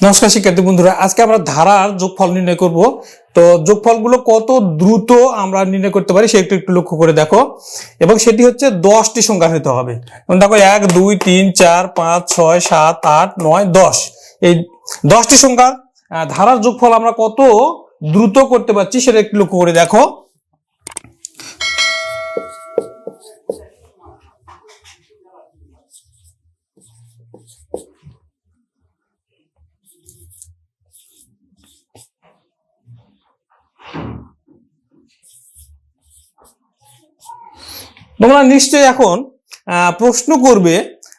নমস্কার শিক্ষার্থী বন্ধুরা আজকে আমরা ধারার যোগফল নির্ণয় করব। তো যোগফলগুলো কত দ্রুত আমরা নির্ণয় করতে পারি সেটা একটু লক্ষ্য করে দেখো। এবং সেটি হচ্ছে দশটি সংখ্যা হতে হবে। দেখো এক দুই তিন চার পাঁচ ছয় সাত আট নয় দশ। এই দশটি সংখ্যার আহ, ধারার যোগফল আমরা কত দ্রুত করতে পারছি সেটা একটু লক্ষ্য করে দেখো। তোমরা নিশ্চয়ই এখন প্রশ্ন করবে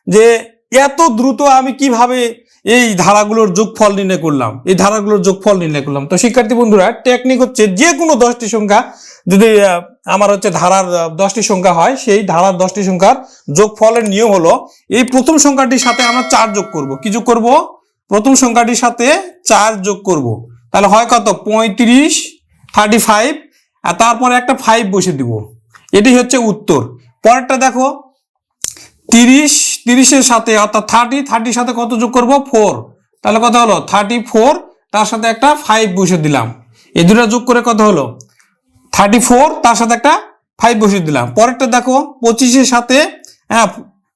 যে এত দ্রুত আমি কীভাবে এই ধারাগুলোর যোগফল নির্ণয় করলাম? এই ধারাগুলোর যোগফল নির্ণয় করলাম। তো শিক্ষার্থী বন্ধুরা টেকনিক হচ্ছে যে কোনো দশটি সংখ্যা, যদি আমার হচ্ছে ধারার দশটি সংখ্যা হয়, সেই ধারার দশটি সংখ্যার যোগফলের নিয়ম হলো, এই প্রথম সংখ্যাটির সাথে আমরা চার যোগ করব। কি যোগ করব? প্রথম সংখ্যাটির সাথে চার যোগ করব। তাহলে হয় কত? পঁয়ত্রিশ থার্টি ফাইভ আর তারপরে একটা ফাইভ বসে দিব। এটি হচ্ছে উত্তর। পরেরটা দেখো, তিরিশ, তিরিশের সাথে, অর্থাৎ থার্টি থার্টির সাথে কত যোগ করব? ফোর তাহলে কত হলো? থার্টি ফোর তার সাথে একটা ফাইভ বসে দিলাম। এই দুটো যোগ করে কত হলো? থার্টি ফোর তার সাথে একটা ফাইভ বসিয়ে দিলাম। পরেরটা দেখো, পঁচিশের সাথে হ্যাঁ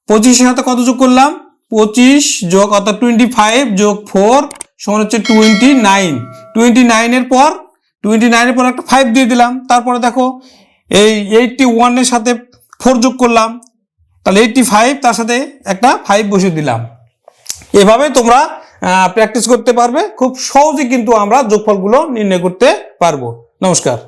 পঁচিশের সাথে কত যোগ করলাম? পঁচিশ যোগ, অর্থাৎ টোয়েন্টি ফাইভ যোগ ফোর সমান হচ্ছে টোয়েন্টি নাইন টোয়েন্টি নাইনের পর টোয়েন্টি নাইনের পর একটা ফাইভ দিয়ে দিলাম। তারপরে দেখো, এই এইটটি ওয়ানের সাথে ফোর যোগ করলাম, তাহলে এইটটি ফাইভ তার সাথে একটা ফাইভ বসিয়ে দিলাম। এভাবে তোমরা প্র্যাকটিস করতে পারবে, খুব সহজে কিন্তু আমরা যোগফলগুলো নির্ণয় করতে পারব। নমস্কার।